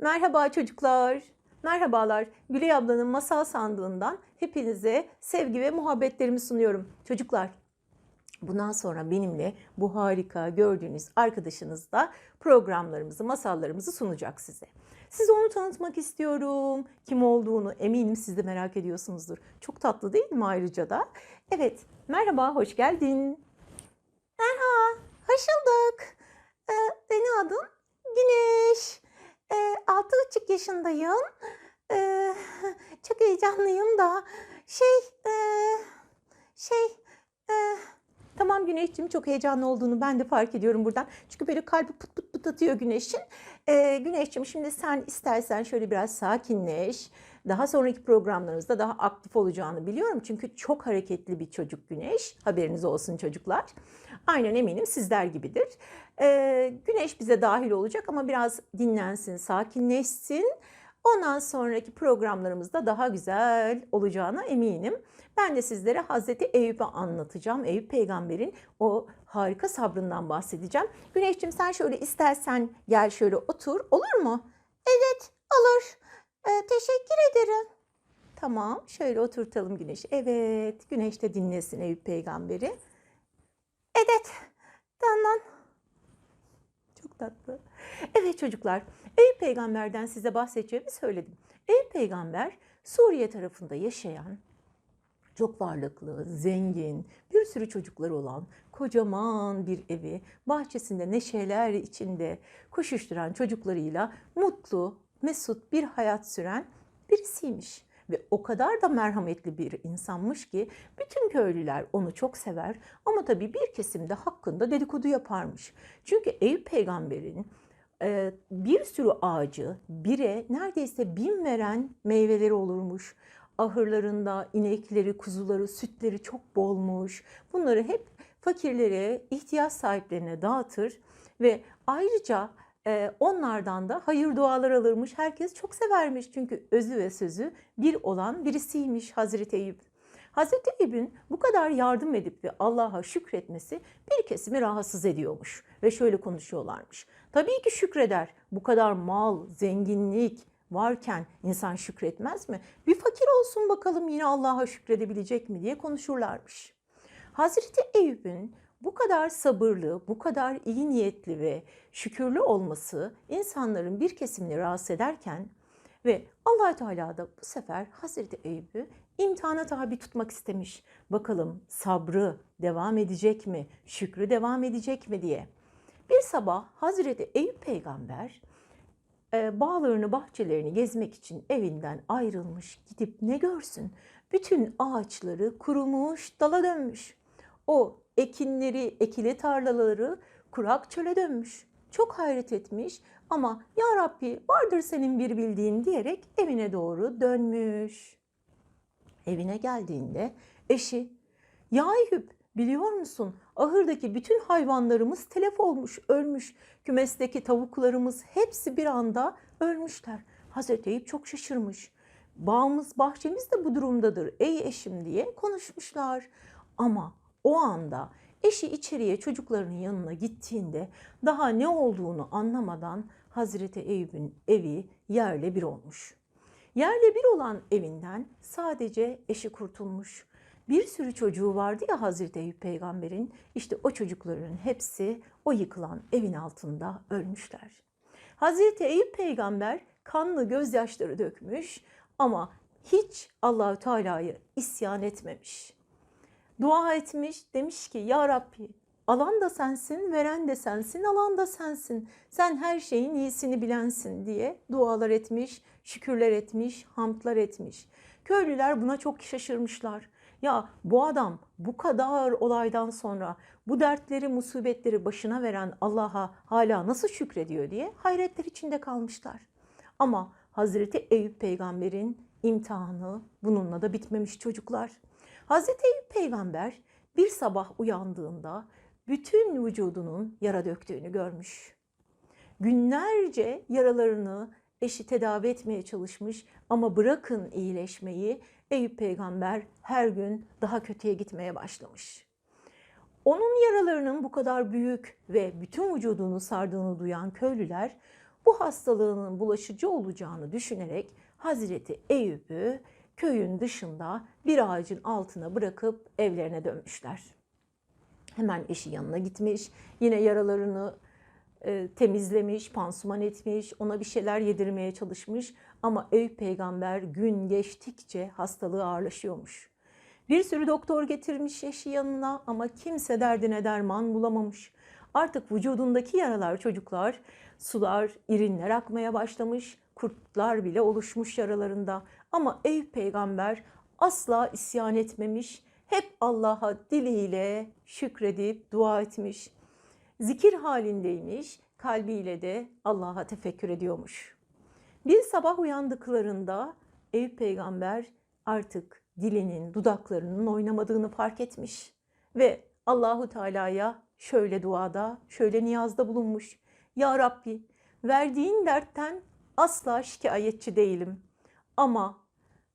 Merhaba çocuklar. Merhabalar. Gülay ablanın masal sandığından hepinize sevgi ve muhabbetlerimi sunuyorum. Çocuklar, bundan sonra benimle bu harika gördüğünüz arkadaşınız da programlarımızı, masallarımızı sunacak size. Size onu tanıtmak istiyorum. Kim olduğunu eminim siz de merak ediyorsunuzdur. Çok tatlı değil mi ayrıca da? Evet, merhaba, hoş geldin. Merhaba, hoş bulduk. Ee, senin adın buçuk yaşındayım. Ee, çok heyecanlıyım da. Şey, e, şey, e, tamam Güneş'cim çok heyecanlı olduğunu ben de fark ediyorum buradan. Çünkü böyle kalbi pıt pıt pıt atıyor Güneş'in. Ee, Güneş'cim şimdi sen istersen şöyle biraz sakinleş. Daha sonraki programlarımızda daha aktif olacağını biliyorum. Çünkü çok hareketli bir çocuk Güneş. Haberiniz olsun çocuklar. Aynen eminim sizler gibidir. Ee, güneş bize dahil olacak ama biraz dinlensin, sakinleşsin. Ondan sonraki programlarımızda daha güzel olacağına eminim. Ben de sizlere Hazreti Eyüp'ü anlatacağım. Eyüp peygamberin o harika sabrından bahsedeceğim. Güneşciğim sen şöyle istersen gel şöyle otur. Olur mu? Evet, olur. Ee, teşekkür ederim. Tamam, şöyle oturtalım Güneş. Evet, Güneş de dinlesin Eyüp peygamberi. Evet. Tatlı. Evet çocuklar, Eyüp peygamberden size bahsedeceğimi söyledim. Eyüp peygamber Suriye tarafında yaşayan, çok varlıklı, zengin, bir sürü çocukları olan, kocaman bir evi, bahçesinde neşeler içinde koşuşturan çocuklarıyla mutlu, mesut bir hayat süren birisiymiş. Ve o kadar da merhametli bir insanmış ki bütün köylüler onu çok sever ama tabii bir kesim de hakkında dedikodu yaparmış. Çünkü Eyüp peygamberin e, bir sürü ağacı bire neredeyse bin veren meyveleri olurmuş. Ahırlarında inekleri, kuzuları, sütleri çok bolmuş. Bunları hep fakirlere, ihtiyaç sahiplerine dağıtır ve ayrıca onlardan da hayır dualar alırmış. Herkes çok severmiş çünkü özü ve sözü bir olan birisiymiş Hazreti Eyüp. Hazreti Eyüp'ün bu kadar yardım edip ve Allah'a şükretmesi bir kesimi rahatsız ediyormuş ve şöyle konuşuyorlarmış. Tabii ki şükreder. Bu kadar mal, zenginlik varken insan şükretmez mi? Bir fakir olsun bakalım yine Allah'a şükredebilecek mi diye konuşurlarmış. Hazreti Eyüp'ün bu kadar sabırlı, bu kadar iyi niyetli ve şükürlü olması insanların bir kesimini rahatsız ederken ve allah Teala da bu sefer Hazreti Eyüp'ü imtihana tabi tutmak istemiş. Bakalım sabrı devam edecek mi, şükrü devam edecek mi diye. Bir sabah Hazreti Eyüp peygamber e, bağlarını, bahçelerini gezmek için evinden ayrılmış, gidip ne görsün? Bütün ağaçları kurumuş, dala dönmüş. O ekinleri, ekili tarlaları kurak çöle dönmüş. Çok hayret etmiş ama ya Rabbi vardır senin bir bildiğin diyerek evine doğru dönmüş. Evine geldiğinde eşi ya Eyüp biliyor musun ahırdaki bütün hayvanlarımız telef olmuş, ölmüş. Kümesteki tavuklarımız hepsi bir anda ölmüşler. Hazreti Eyüp çok şaşırmış. Bağımız, bahçemiz de bu durumdadır ey eşim diye konuşmuşlar. Ama o anda eşi içeriye çocuklarının yanına gittiğinde daha ne olduğunu anlamadan Hazreti Eyüp'ün evi yerle bir olmuş. Yerle bir olan evinden sadece eşi kurtulmuş. Bir sürü çocuğu vardı ya Hazreti Eyüp peygamberin. İşte o çocukların hepsi o yıkılan evin altında ölmüşler. Hazreti Eyüp peygamber kanlı gözyaşları dökmüş ama hiç Allahü Teala'yı isyan etmemiş. Dua etmiş, demiş ki ya Rabbi alan da sensin, veren de sensin, alan da sensin. Sen her şeyin iyisini bilensin diye dualar etmiş, şükürler etmiş, hamdlar etmiş. Köylüler buna çok şaşırmışlar. Ya bu adam bu kadar olaydan sonra bu dertleri, musibetleri başına veren Allah'a hala nasıl şükrediyor diye hayretler içinde kalmışlar. Ama Hazreti Eyüp peygamberin imtihanı bununla da bitmemiş çocuklar. Hazreti Eyüp peygamber bir sabah uyandığında bütün vücudunun yara döktüğünü görmüş. Günlerce yaralarını eşi tedavi etmeye çalışmış ama bırakın iyileşmeyi Eyüp peygamber her gün daha kötüye gitmeye başlamış. Onun yaralarının bu kadar büyük ve bütün vücudunu sardığını duyan köylüler bu hastalığının bulaşıcı olacağını düşünerek Hazreti Eyüp'ü köyün dışında bir ağacın altına bırakıp evlerine dönmüşler. Hemen eşi yanına gitmiş. Yine yaralarını e, temizlemiş, pansuman etmiş, ona bir şeyler yedirmeye çalışmış. Ama Eyüp peygamber gün geçtikçe hastalığı ağırlaşıyormuş. Bir sürü doktor getirmiş eşi yanına ama kimse derdine derman bulamamış. Artık vücudundaki yaralar çocuklar, sular, irinler akmaya başlamış, kurtlar bile oluşmuş yaralarında. Ama Eyüp peygamber asla isyan etmemiş, hep Allah'a diliyle şükredip dua etmiş. Zikir halindeymiş, kalbiyle de Allah'a tefekkür ediyormuş. Bir sabah uyandıklarında Eyüp peygamber artık dilinin, dudaklarının oynamadığını fark etmiş ve Allahu Teala'ya şöyle duada, şöyle niyazda bulunmuş. Ya Rabbi, verdiğin dertten asla şikayetçi değilim. Ama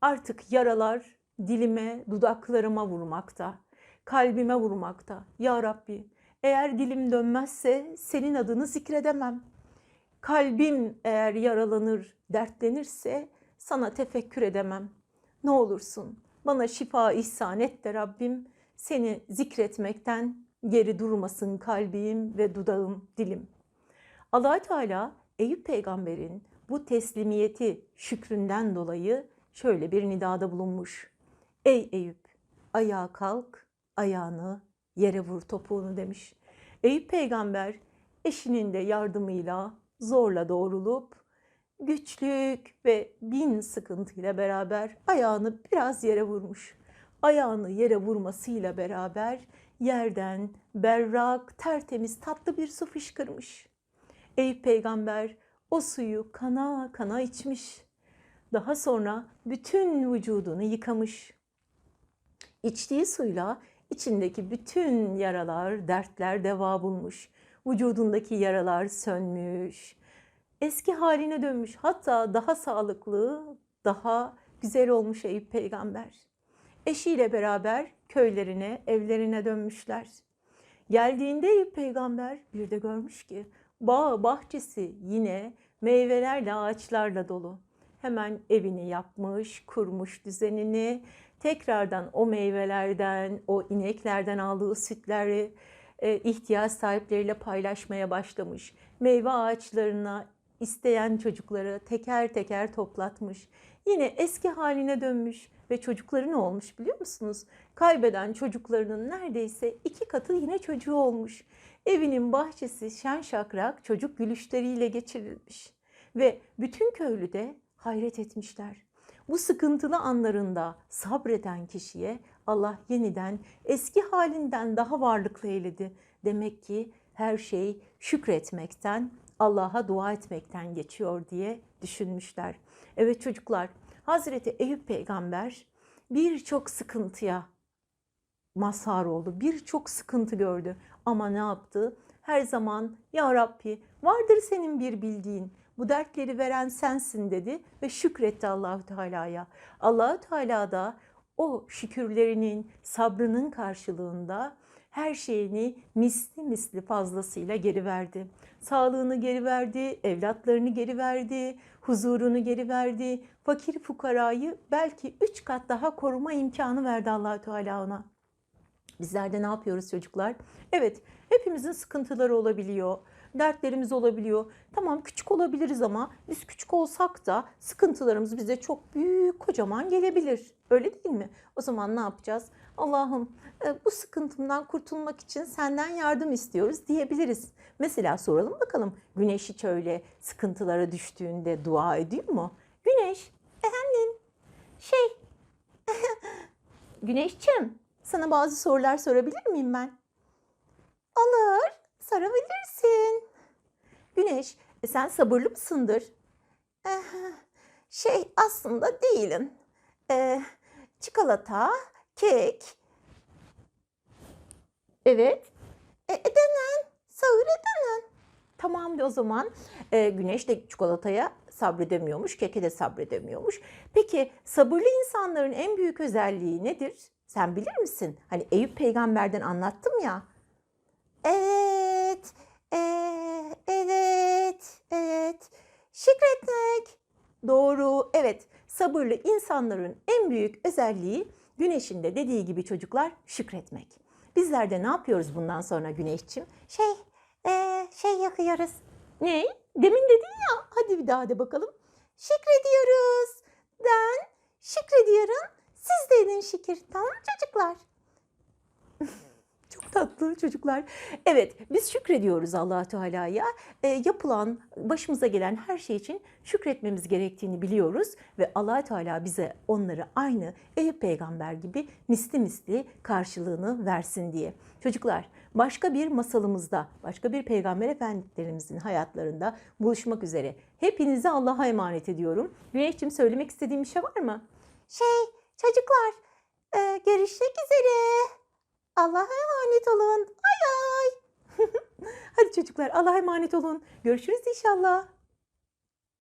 artık yaralar dilime, dudaklarıma vurmakta, kalbime vurmakta. Ya Rabbi, eğer dilim dönmezse senin adını zikredemem. Kalbim eğer yaralanır, dertlenirse sana tefekkür edemem. Ne olursun bana şifa ihsan et de Rabbim seni zikretmekten geri durmasın kalbim ve dudağım, dilim. Allah Teala Eyüp peygamberin bu teslimiyeti şükründen dolayı şöyle bir nidada bulunmuş. Ey Eyüp ayağa kalk ayağını yere vur topuğunu demiş. Eyüp peygamber eşinin de yardımıyla zorla doğrulup güçlük ve bin sıkıntıyla beraber ayağını biraz yere vurmuş. Ayağını yere vurmasıyla beraber yerden berrak, tertemiz, tatlı bir su fışkırmış. Eyüp peygamber o suyu kana kana içmiş. Daha sonra bütün vücudunu yıkamış. İçtiği suyla içindeki bütün yaralar, dertler deva bulmuş. Vücudundaki yaralar sönmüş. Eski haline dönmüş. Hatta daha sağlıklı, daha güzel olmuş Eyüp peygamber. Eşiyle beraber köylerine, evlerine dönmüşler. Geldiğinde Eyüp peygamber bir de görmüş ki bağ bahçesi yine meyvelerle, ağaçlarla dolu. Hemen evini yapmış, kurmuş düzenini. Tekrardan o meyvelerden, o ineklerden aldığı sütleri e, ihtiyaç sahipleriyle paylaşmaya başlamış. Meyve ağaçlarına isteyen çocukları teker teker toplatmış. Yine eski haline dönmüş ve çocukları ne olmuş biliyor musunuz? Kaybeden çocuklarının neredeyse iki katı yine çocuğu olmuş. Evinin bahçesi şen şakrak çocuk gülüşleriyle geçirilmiş. Ve bütün köylü de hayret etmişler. Bu sıkıntılı anlarında sabreden kişiye Allah yeniden eski halinden daha varlıklı eyledi. Demek ki her şey şükretmekten, Allah'a dua etmekten geçiyor diye düşünmüşler. Evet çocuklar, Hazreti Eyüp peygamber birçok sıkıntıya mazhar oldu. Birçok sıkıntı gördü. Ama ne yaptı? Her zaman ya Rabbi vardır senin bir bildiğin. Bu dertleri veren sensin dedi ve şükretti Allahu Teala'ya. Allahu Teala da o şükürlerinin, sabrının karşılığında her şeyini misli misli fazlasıyla geri verdi. Sağlığını geri verdi, evlatlarını geri verdi, huzurunu geri verdi. Fakir fukarayı belki üç kat daha koruma imkanı verdi allah Teala ona. Bizler de ne yapıyoruz çocuklar? Evet, hepimizin sıkıntıları olabiliyor dertlerimiz olabiliyor. Tamam küçük olabiliriz ama biz küçük olsak da sıkıntılarımız bize çok büyük, kocaman gelebilir. Öyle değil mi? O zaman ne yapacağız? Allah'ım e, bu sıkıntımdan kurtulmak için senden yardım istiyoruz diyebiliriz. Mesela soralım bakalım Güneş hiç öyle sıkıntılara düştüğünde dua ediyor mu? Güneş, efendim, şey, Güneşçim sana bazı sorular sorabilir miyim ben? Olur, sorabilirsin. Güneş, e, sen sabırlı mısındır? Eh, şey aslında değilim. Eh, çikolata, kek. Evet. E, edemem. Sağır edemem. Tamam de o zaman. E, güneş de çikolataya sabredemiyormuş, keke de sabredemiyormuş. Peki sabırlı insanların en büyük özelliği nedir? Sen bilir misin? Hani Eyüp peygamberden anlattım ya. Evet, ee, evet. Evet. Şükretmek. Doğru. Evet. Sabırlı insanların en büyük özelliği güneşin de dediği gibi çocuklar şükretmek. Bizler de ne yapıyoruz bundan sonra güneşçim? Şey, eee, şey yakıyoruz. Ne? Demin dedin ya. Hadi bir daha de bakalım. Şükrediyoruz. Ben şükrediyorum. Siz de edin şükür. Tamam çocuklar? Tatlı çocuklar. Evet, biz şükrediyoruz allah Teala'ya. E, yapılan, başımıza gelen her şey için şükretmemiz gerektiğini biliyoruz. Ve allah Teala bize onları aynı Eyüp peygamber gibi misli misli karşılığını versin diye. Çocuklar, başka bir masalımızda, başka bir peygamber efendilerimizin hayatlarında buluşmak üzere. Hepinizi Allah'a emanet ediyorum. Güneşciğim söylemek istediğim bir şey var mı? Şey, çocuklar, e, görüşmek üzere. Allah'a emanet olun. Ay ay. Hadi çocuklar Allah'a emanet olun. Görüşürüz inşallah.